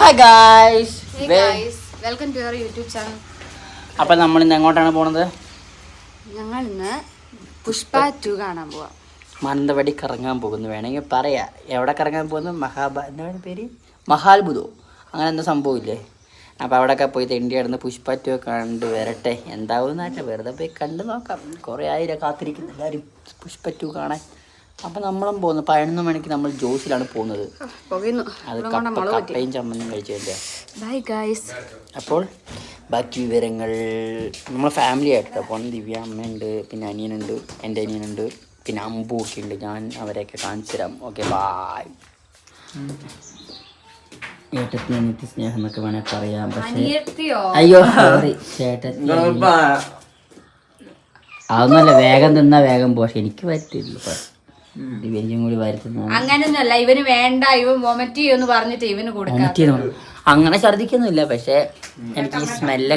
Hi guys welcome to your YouTube channel അപ്പൊ നമ്മൾ ഇന്ന് എങ്ങോട്ടാണ് പോണത്? ഞങ്ങൾ ഇന്ന് പുഷ്പ ടു കാണാൻ പോവാം. മാനന്തവാടി കറങ്ങാൻ പോകുന്നു. വേണമെങ്കിൽ പറയാ. എവിടെ കറങ്ങാൻ പോകുന്നു? മഹാബ എന്താണ് പേര്? മഹാത്ഭുതോ. അങ്ങനെ എന്താ സംഭവമില്ലേ? അപ്പോൾ അവിടെയൊക്കെ പോയി തെണ്ടി കിടന്ന് പുഷ്പ ടു കണ്ട് വരട്ടെ. എന്താവും എന്താവുന്നല്ല വെറുതെ പോയി കണ്ട് നോക്കാം. കുറേ ആയിരം കാത്തിരിക്കുന്നു എല്ലാവരും പുഷ്പ ടു കാണാൻ. അപ്പം നമ്മളും പോകുന്നു. പതിനൊന്ന് മണിക്ക് നമ്മൾ ജോസിലാണ് പോകുന്നത്. പോകുന്നു അത് കപ്പയും ചമ്മന്തിയും കഴിച്ചു ബൈ ഗൈസ് അപ്പോൾ ബാക്കി വിവരങ്ങൾ നമ്മൾ ഫാമിലി ആയിട്ടോ? അപ്പോൾ ദിവ്യ അമ്മയുണ്ട് പിന്നെ അനിയനുണ്ട് എന്റെ അനിയനുണ്ട് പിന്നെ അമ്പു ഒക്കെ ഉണ്ട്. ഞാൻ അവരെയൊക്കെ കാണിച്ചു തരാം. ഓക്കെ ബായ് അനിയത്തി സ്നേഹം എന്നൊക്കെ വേണേൽ പറയാം. പക്ഷേ അനിയത്തിയോ? അയ്യോ സോറി ചേട്ടത്തി അതൊന്നുമല്ല വേഗം തിന്നാ വേഗം പോഷെ എനിക്ക് പറ്റില്ല. ഇപ്പൊ കൂടി വരുത്തുന്നത് അങ്ങനൊന്നുമല്ല ഇവന് വേണ്ട ഇവൻ വൊമറ്റ് ചെയ്യുമെന്ന് പറഞ്ഞിട്ട് ഇവന് കൊടുക്കാം വൊമിറ്റ് അങ്ങനെ ഛർദിക്കൊന്നുമില്ല പക്ഷേ എനിക്ക് ഈ സ്മെല്ല്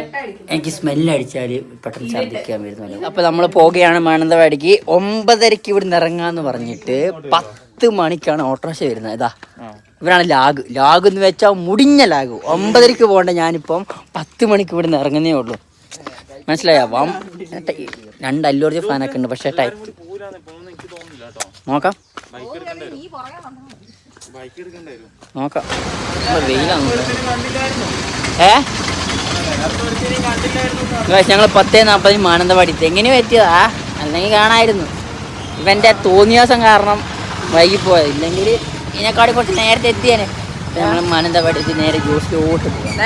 എനിക്ക് സ്മെല്ല് അടിച്ചാൽ പെട്ടെന്ന് ഛർദിക്കാൻ വരുന്നുള്ളൂ അപ്പൊ നമ്മൾ പോവുകയാണ് മാനന്തവാടിക്ക്. ഒമ്പതരക്ക് ഇവിടെ ഇറങ്ങാന്ന് പറഞ്ഞിട്ട് പത്ത് മണിക്കാണ് ഓട്ടോറിക്ഷ വരുന്നത്. ഇതാ. ഇവരാണ് ലാഗ്. ലാഗ് എന്ന് വെച്ചാൽ മുടിഞ്ഞ ലാഗ്. ഒമ്പതരക്ക് പോകേണ്ട ഞാനിപ്പം പത്ത് മണിക്ക് ഇവിടെ നിന്ന് ഇറങ്ങുന്നേ ഉള്ളൂ. മനസ്സിലായോ? അപ്പം രണ്ട് അല്ലൂർജ ഫാനൊക്കെ ഉണ്ട് പക്ഷേ ടൈ നോക്കാം. നോക്കാം. ഇപ്പൊ വെയിലാണ് ഏ? ഞങ്ങൾ പത്തേ നാൽപ്പതിന് മാനന്തവാടി എത്തി. എങ്ങനെ പറ്റിയതാ? അല്ലെങ്കിൽ കാണായിരുന്നു. ഇവന്റെ തോന്നിയാസം കാരണം വൈകി വൈകിപ്പോയത് ഇല്ലെങ്കിൽ ഇതിനെക്കാട് കുറച്ച് നേരത്തെ എത്തിയേനെ. ഞങ്ങൾ മാനന്തവാടി നേരെ ജോസിലോട്ട് പോകാം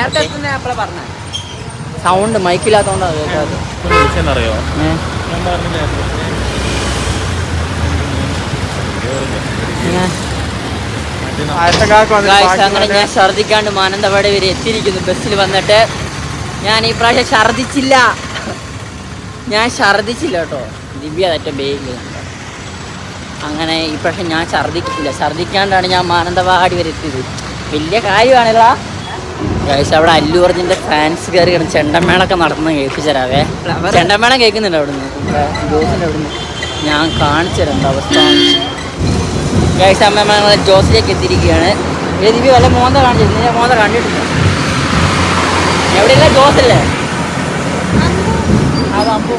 സൗണ്ട് മൈക്കില്ലാത്തോണ്ടാ കേട്ടോ അറിയോ ഏ? ഞാൻ പറഞ്ഞില്ലേ ഏ? Guys, അങ്ങനെ ഞാൻ ഛർദിക്കാണ്ട് മാനന്തവാടി വരെ എത്തിയിരിക്കുന്നു. ബസ്സിൽ വന്നിട്ട് ഞാൻ ഈ പ്രാവശ്യം ഛർദിച്ചില്ല. ഞാൻ ഛർദിച്ചില്ല കേട്ടോ. ദിവ്യ തറ്റ ബേഗിൽ അങ്ങനെ ഈ പ്രാവശ്യം ഞാൻ ഛർദിക്കില്ല ഛർദിക്കാണ്ടാണ് ഞാൻ മാനന്തവാടി വരെ എത്തിയത്. വലിയ കാര്യമാണല്ലോ. ഗൈസ് അവിടെ അല്ലു അർജുന്റെ ഫാൻസ് കയറി കിടന്ന് ചെണ്ടമേളൊക്കെ നടന്ന് കേൾപ്പിച്ചരാവേ. ചെണ്ടമേളം കേൾക്കുന്നുണ്ട് അവിടുന്ന്. ജോസിന്റെ അവിടുന്ന്. ഞാൻ കാണിച്ചു തരാം അവസ്ഥ. ഗൈസ് അമ്മ ഞങ്ങൾ ജോസിലേക്ക് എത്തിയിരിക്കുകയാണ്. ഇത് ദിവ്യ വല്ല മോന്ത കാണിച്ചു നിന്നെ മോന്ത കണ്ടിട്ടില്ല. എവിടെയല്ല ജോസല്ലേ അത് അമ്പു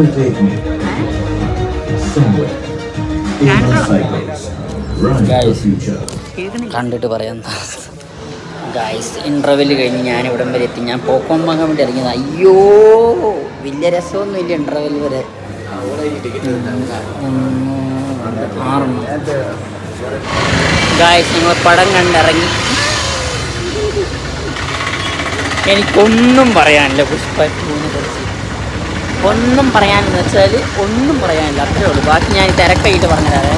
will take me somewhere in the cycles. കണ്ടിട്ട് പറയാം. ഗായ്സ് ഇന്റർവെൽ കഴിഞ്ഞ് ഞാൻ ഇവിടം വരെ എത്തി. ഞാൻ പോക്കോൺ വാങ്ങാൻ വേണ്ടി ഇറങ്ങിയത്. അയ്യോ വലിയ രസമൊന്നും ഇല്ല ഇന്റർവെൽ വരെ ആറെണ്ണം. ഗായ്സ് ഞങ്ങൾ പടം കണ്ടിറങ്ങി. എനിക്കൊന്നും പറയാനില്ല. പുഷ്പ ടൂവിനെ കുറിച്ച് ഒന്നും പറയാനെന്ന് വെച്ചാൽ ഒന്നും പറയാനില്ല. അത്രേ ഉള്ളൂ. ബാക്കി ഞാൻ തിരക്കായിട്ട് പറഞ്ഞതാണ്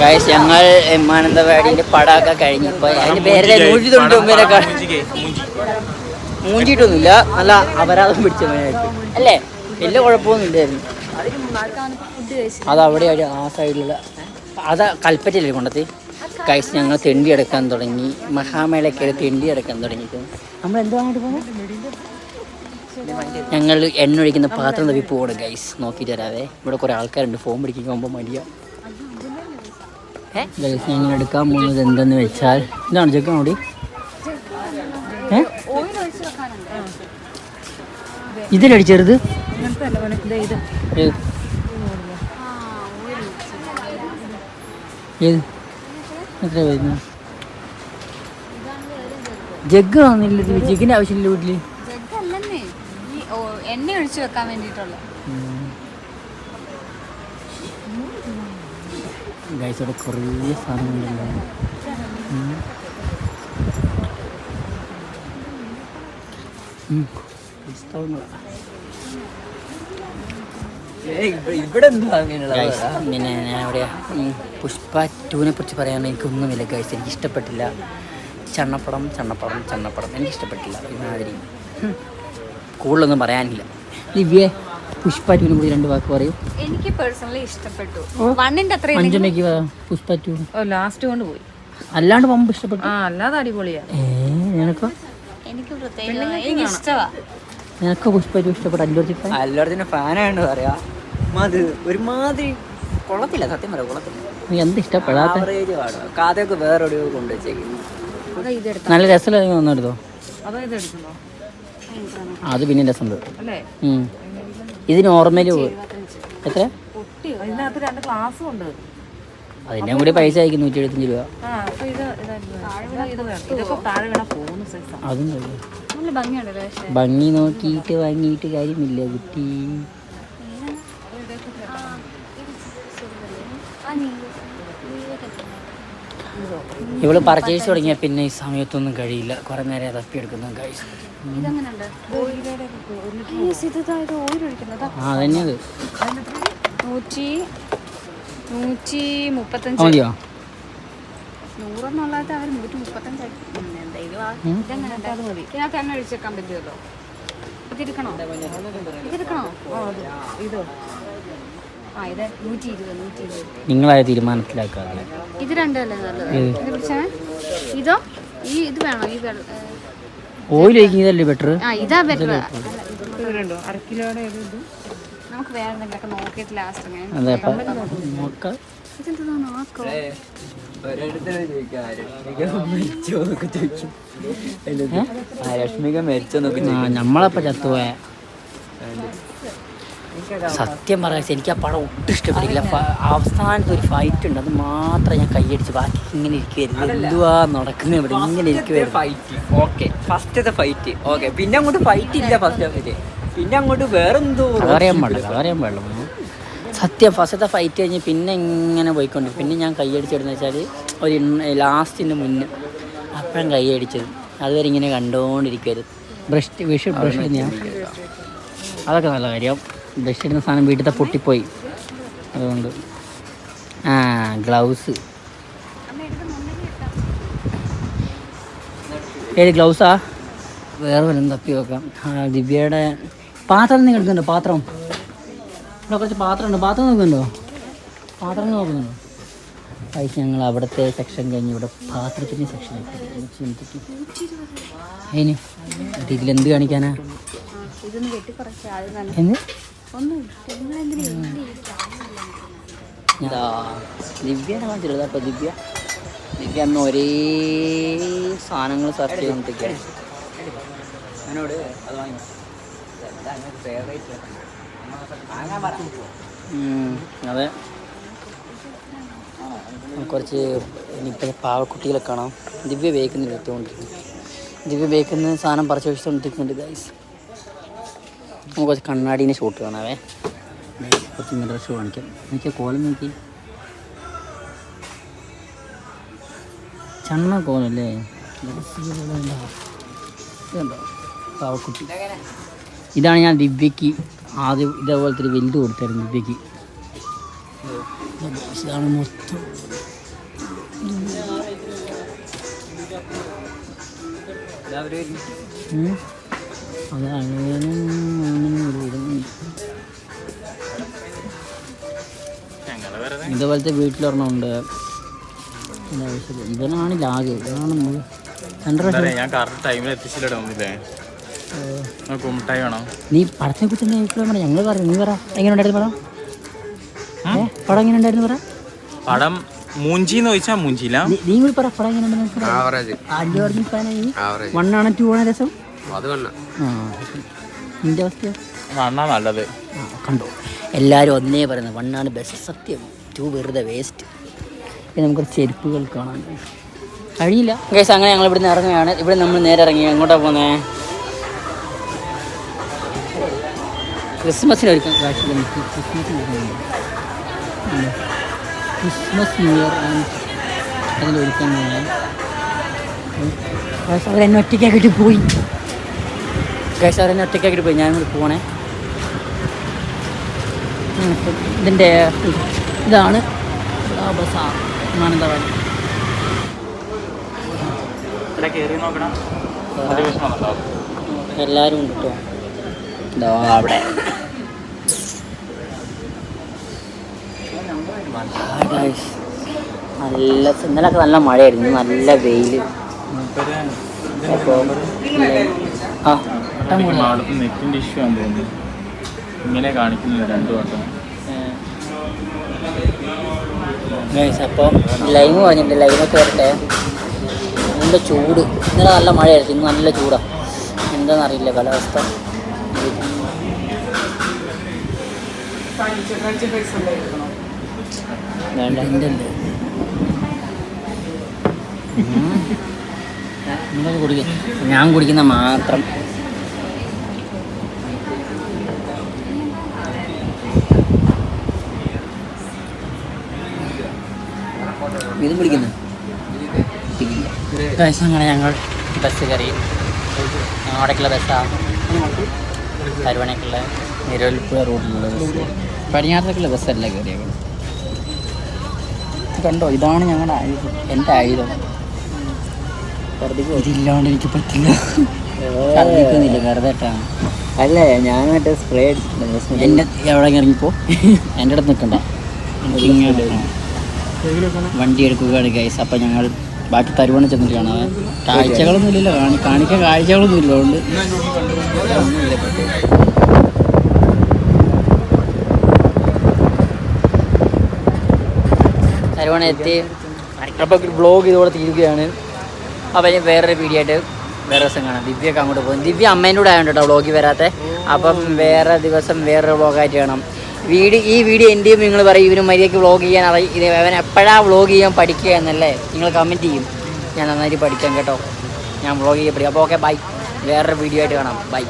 ഗായസ് ഞങ്ങൾ എ, മാനന്തവാടിന്റെ പടമൊക്കെ കഴിഞ്ഞു. അതിന്റെ അതിന്റെ നൂറ്റി തൊണ്ണൂറ്റി ഒമ്പതിനൊക്കെ മൂഞ്ചിട്ടൊന്നുമില്ല നല്ല അപരാധം പിടിച്ച മേനായിട്ട് അല്ലേ? വലിയ കുഴപ്പമൊന്നും ഇല്ലായിരുന്നു. അത് അവിടെ അവിടെ ആ സൈഡിലുള്ള അത് കൽപ്പറ്റയിലെ കൊണ്ടത്തി കൈസ് ഞങ്ങൾ തെണ്ടി എടുക്കാൻ തുടങ്ങി. മഹാമേളയ്ക്കൊരു തെണ്ടി എടുക്കാൻ തുടങ്ങിയിട്ട് നമ്മൾ എന്തോ അങ്ങോട്ട് പോകുന്നത് ഞങ്ങൾ എണ്ണ ഒഴിക്കുന്ന പാത്രം തപ്പി പോകണം ഗൈസ് നോക്കിയിട്ട് തരാവേ. ഇവിടെ കുറേ ആൾക്കാരുണ്ട്. ഫോം പിടിക്കാൻ പോകുമ്പോൾ മടിയ ഗൈസ് ഞങ്ങൾ എടുക്കാൻ പോകുന്നത് എന്തെന്ന് വെച്ചാൽ ഇതാണ് ചെക്കാൻ കൂടി ഏ? ഇതിലടിച്ചെറുത് ഏത്? ഏത്? എത്ര വരുന്നു? ജഗ് വന്നില്ല ജഗിന്റെ ആവശ്യമില്ല വീട്ടിൽ. എണ്ണ ഒഴിച്ചു വെക്കാൻ വേണ്ടിയിട്ടുള്ള. ഗൈസ് അവിടെ കുറേ സാധനങ്ങളുണ്ടല്ലോ. Guys, പിന്നെ ഞാൻ എവിടെയാ പുഷ്പ ടൂവിനെ കുറിച്ച് പറയാൻ എനിക്കൊന്നുമില്ല. ഗൈസ് എനിക്ക് ഇഷ്ടപ്പെട്ടില്ല ചണ്ണപ്പടം ചണ്ണപ്പടം ചണ്ണപ്പടം. എനിക്ക് ഇഷ്ടപ്പെട്ടില്ല ഒരുമാതിരി ഉം. കൂടുതലൊന്നും പറയാനില്ല. ദിവ്യേ പുഷ്പ ടൂവിനെ കുറിച്ച് രണ്ട് വാക്ക് പറയൂ. എനിക്ക് പേഴ്സണലി ഇഷ്ടപ്പെട്ടു. വണ്ണിന്റെ അത്ര അഞ്ചുമയ്ക്ക് പുഷ്പ ടു ഓ ലാസ്റ്റ് കൊണ്ട് പോയി. അല്ലാണ്ട് പമ്പ് ഇഷ്ടപ്പെട്ടു. ആ അല്ലാതെ അടിപൊളിയാ നിനക്കോ? എനിക്ക് പ്രത്യേകിച്ച് എനിക്ക് ഇഷ്ടമാ നിനക്കോ പുഷ്പ ടു ഇഷ്ടപ്പെട്ട? അല്ലു അർജുൻ അല്ലർജിന്റെ ഫാനാണ് പറയാ. അത് ഒരുമാതിരി കൊള്ളത്തില്ല സത്യം പറയാം കൊള്ളത്തില്ല. നീ എന്ത് ഇഷ്ടപ്പെടാത്ത? കാതൊക്കെ വേറൊരു കൊണ്ടുവച്ചേക്കുന്നു. നല്ല രസമില്ല ഒന്നെടുത്തോ? അതാ ഇത് എടുക്കുന്നോ അത് പിന്നെ രസമുണ്ട് ഉം. ഇത് നോർമലി എത്ര? അതിന്റെ കൂടി പൈസ അയക്കും നൂറ്റി എഴുപത്തഞ്ച് രൂപ അതും ഭംഗി നോക്കിയിട്ട് വാങ്ങിയിട്ട് കാര്യമില്ല കുട്ടി. ഇവൾ പർച്ചേസ് തുടങ്ങിയ പിന്നെ ഈ സമയത്തൊന്നും കഴിയില്ല. കുറെ നേരം തപ്പിയെടുക്കുന്നു കഴിച്ചു ആ അതന്നെ അത് നൂറ്റി നൂറ്റി ആ, മുപ്പത്തഞ്ച് മതിയോ? നൂറെന്നുള്ളത് അവർ നൂറ്റി മുപ്പത്തഞ്ച് എന്തെങ്കിലും ആ- ഇതെങ്ങനെയുണ്ട്? ഇതിനകത്ത് എണ്ണ ഒഴിച്ചേക്കാൻ പറ്റുമല്ലോ ഇതിരിക്കണോ? ഇതിരിക്കണോ? ഇത് ആ ഇത് നൂറ്റി ഇരുപത് നൂറ്റി ഇരുപത് നിങ്ങളായ തീരുമാനത്തിലാക്കാറില്ല ഇത് രണ്ടല്ലേ നല്ലത്? ഇത്. ഇതോ? ഈ ഇത് വേണോ? ഈ വെള്ള ഓയിൽ ഒഴിക്കുന്നതല്ലേ ബെറ്റർ ആ ഇതാ ബെറ്റർ നമുക്ക് വേറെ എന്തെങ്കിലുമൊക്കെ നോക്കിയിട്ട് ലാസ്റ്റ് നമ്മളപ്പോ ചത്തുപോയ സത്യം പറയാൻ എനിക്ക് ആ പടം ഒട്ടും ഇഷ്ടപ്പെട്ടില്ല. അവസാനത്തെ ഒരു ഫൈറ്റ് ഉണ്ട്. അത് മാത്രം ഞാൻ കൈയടിച്ച് ബാക്കി ഇങ്ങനെ ഇരിക്കുവായിരുന്നു. എന്തുവാ നടക്കുന്നത് ഇവിടെ? ഇങ്ങനെ ഇരിക്കുവായിരുന്നു. ഫൈറ്റ് ഓക്കെ ഫസ്റ്റത്തെ ഫൈറ്റ് ഓക്കെ പിന്നെ അങ്ങോട്ട് ഫൈറ്റ് ഇല്ല ഫസ്റ്റ് ഹാഫിൽ പിന്നെ അങ്ങോട്ട് വേറെന്തോ അറിയാൻ പാടില്ല. അറിയാൻ പാടില്ല സത്യം ഫസ്റ്റത്തെ ഫൈറ്റ് കഴിഞ്ഞ് പിന്നെ ഇങ്ങനെ പോയിക്കൊണ്ട്. പിന്നെ ഞാൻ കൈയടിച്ചിടുന്ന വെച്ചാൽ ഒരു ലാസ്റ്റിന് മുന്നേ. അപ്പോഴും കൈയടിച്ചത്. അതുവരെ ഇങ്ങനെ കണ്ടോണ്ടിരിക്കരുത് ബ്രഷ് വിഷു ബ്രഷ് ഞാൻ അതൊക്കെ നല്ല കാര്യം. ബ്രഷ് സാധനം വീട്ടിലത്തെ പൊട്ടിപ്പോയി. അതുകൊണ്ട്. ആ ഗ്ലൗസ്. ഏത് ഗ്ലൗസാ? വേറെ വല്ലതും തപ്പി നോക്കാം. ആ, ദിവ്യയുടെ പാത്രം നിങ്ങൾ എടുക്കുന്നുണ്ടോ? പാത്രം? ഇവിടെ കുറച്ച് പാത്രം ഉണ്ട് പാത്രം നോക്കുന്നുണ്ടോ? പാത്രം നോക്കുന്നുണ്ടോ? പൈസ ഞങ്ങൾ അവിടുത്തെ സെക്ഷൻ കഴിഞ്ഞ് ഇവിടെ പാത്രത്തിന്റെ സെക്ഷൻ അതിന് ഇതിലെന്ത് കാണിക്കാനാ? ഇതൊന്ന് എന്ത് കാണിച്ചില്ല കേട്ടോ ദിവ്യ. ദിവ്യ അന്ന് ഒരേ സാധനങ്ങൾ സെർച്ച് ചെയ്തോണ്ടിരിക്കുകയാണ് എന്നോട് അത് വാങ്ങി. കുറച്ച് ഇനിയിപ്പോൾ പാവക്കുട്ടികളെ കാണാം. ദിവ്യ ബേക്കുന്നില്ല എത്തിക്കൊണ്ടിരിക്കുന്നു ദിവ്യ ബേക്കുന്ന സാധനം പറിച്ചു വെച്ചുകൊണ്ടിരിക്കുന്നുണ്ട് ഗൈസ് നമുക്ക് കുറച്ച് കണ്ണാടീനെ ഷൂട്ട് കാണാവേ. കുറച്ച് മിറർ ഷോ കാണിക്കാം. എനിക്ക് കോലം നോക്കി. ചണ്ണ കോലല്ലേ? പാവക്കുട്ടി. ഇതാണ് ഞാൻ ദിവ്യക്ക് ആദ്യം ഇതേപോലത്തെ ഒരു വലുത് കൊടുത്തായിരുന്നു ദിവ്യക്ക് ഇതാണ് മൊത്തം. ഉം. അത് ഒരു ഇതുണ്ട്. ഇതേപോലത്തെ വീട്ടിലൊരെണ്ണം ഉണ്ട്. ഇവനാണ് ലാഗ്. ഇതാണ് നമ്മൾ ഞാൻ കറക്റ്റ് ടൈമിൽ എത്തിച്ചില്ല നീ പടത്തിനെ കുറിച്ച് എന്താ അഭിപ്രായം പറ ഞങ്ങൾ പറ നീ പറ. എങ്ങനെ ഉണ്ടായിരുന്നു പടം? ഏ? പടം എങ്ങനെ ഉണ്ടായിരുന്നു പറ? പടം മൂഞ്ചിന്ന് ചോദിച്ചാൽ മൂഞ്ചിയില്ല. നീ- കൂടി പറ. പടം എങ്ങനെ ഉണ്ടായിരുന്നു? ടു ആണ് രസം. നിന്റെ അവസ്ഥയോ? വണ്ണാ നല്ലത്. കണ്ടോ? എല്ലാവരും ഒന്നേ പറയുന്നത് വണ്ണാണ് ബെസ്റ്റ് സത്യം. ടു വെറുതെ വേസ്റ്റ് പിന്നെ നമുക്ക് ചെരുപ്പുകൾ കാണാൻ കഴിയില്ല. കേസ് അങ്ങനെ ഞങ്ങൾ ഇവിടുന്ന് ഇറങ്ങുകയാണ്. ഇവിടെ നമ്മൾ നേരെ ഇറങ്ങി. എങ്ങോട്ടാണ് പോകുന്നത് ക്രിസ്മസിന്. ഉം. ക്രിസ്മസ് ന്യൂ ഇയർ ആൻഡ് അതിൽ ഒരുക്കാൻ അവരെന്നെ ഒറ്റയ്ക്കായിട്ട് പോയി. കേസ് അവരെന്നെ ഒറ്റയ്ക്കാക്കിട്ട് പോയി. ഞാനും കൂടി പോകണേ ഇതിന്റെ ഇതാണ് മാനന്തവാടി. എല്ലാവരും ഉണ്ട് കേട്ടോ അവിടെ. നല്ല ഇന്നലൊക്കെ നല്ല മഴയായിരുന്നു. നല്ല വെയിൽ ആ. നെറ്റിന്റെ ഇഷ്യൂ ആണെന്ന് തോന്നുന്നു. ഇങ്ങനെ കാണിക്കുന്നില്ല രണ്ടു വട്ടം. അപ്പോൾ ലൈവ് പറഞ്ഞിട്ടുണ്ട് ലൈവൊക്കെ വരട്ടെ. നല്ല ചൂട്. ഇന്നലെ നല്ല മഴയായിരുന്നു. ഇന്ന് നല്ല ചൂടാണ് എന്താണെന്നറിയില്ല കാലാവസ്ഥ. നിങ്ങൾ ഞാൻ കുടിക്കുന്ന മാത്രം. ഇതും വിളിക്കുന്നത് ഗൈസ് അങ്ങനെ ഞങ്ങൾ ബസ് കയറി. ഞങ്ങളുടെക്കുള്ള ബസ്സാണ് കരുവണയ്ക്കുള്ള നിരവൽപ്പുഴ റോഡിലുള്ള ബസ് പടിഞ്ഞാറത്തേക്കുള്ള ബസ്സല്ല കയറിയത്. കണ്ടോ? ഇതാണ് ഞങ്ങളുടെ ആയുധം. എന്റെ ആയുധം. ഇതില്ലാണ്ട് എനിക്ക് പറ്റില്ല. ഛർദ്ദിക്കുന്നില്ല വെറുതെട്ടാണ് അല്ല ഞാൻ മറ്റേ സ്പ്രേ എന്റെ എവിടെ ഇറങ്ങിപ്പോ എന്റെ അടുത്ത് നിൽക്കണ്ട വണ്ടി എടുക്കുകയാണ് ഗൈസ് അപ്പം ഞങ്ങൾ ബാക്കി തരുവണ ചെന്നിട്ട് കാണാം കാഴ്ചകളൊന്നും ഇല്ലല്ലോ. കാണി കാണിക്കാൻ കാഴ്ചകളൊന്നും ഇല്ല. അതുകൊണ്ട് തരുവണ എത്തി. ബ്ലോഗ് ഇതോടെ തീരുകയാണ്. അപ്പോൾ ഇനി വേറൊരു വീഡിയോ ആയിട്ട് വേറെ ദിവസം കാണാം. ദിവ്യൊക്കെ അങ്ങോട്ട് പോകും. ദിവ്യ അമ്മേന്റെ കൂടെ ആയതുകൊണ്ട് കേട്ടോ വ്ളോഗിൽ വരാത്തെ. അപ്പം വേറെ ദിവസം വേറൊരു വ്ളോഗായിട്ട് കാണാം. വീഡിയോ ഈ വീഡിയോ എന്റെ നിങ്ങൾ പറയും ഇവന് മര്യാദയ്ക്ക് വ്ളോഗ് ചെയ്യാൻ അറിയി ഇത് അവൻ എപ്പോഴാണ് വ്ളോഗ് ചെയ്യാൻ പഠിക്കുക എന്നല്ലേ? നിങ്ങൾ കമന്റ് ചെയ്യും. ഞാൻ നന്നായിട്ട് പഠിക്കാം കേട്ടോ. ഞാൻ വ്ളോഗ് ചെയ്യാൻ പഠിക്കാം അപ്പോൾ ഓക്കെ ബൈ വേറൊരു വീഡിയോ ആയിട്ട് കാണാം. ബൈ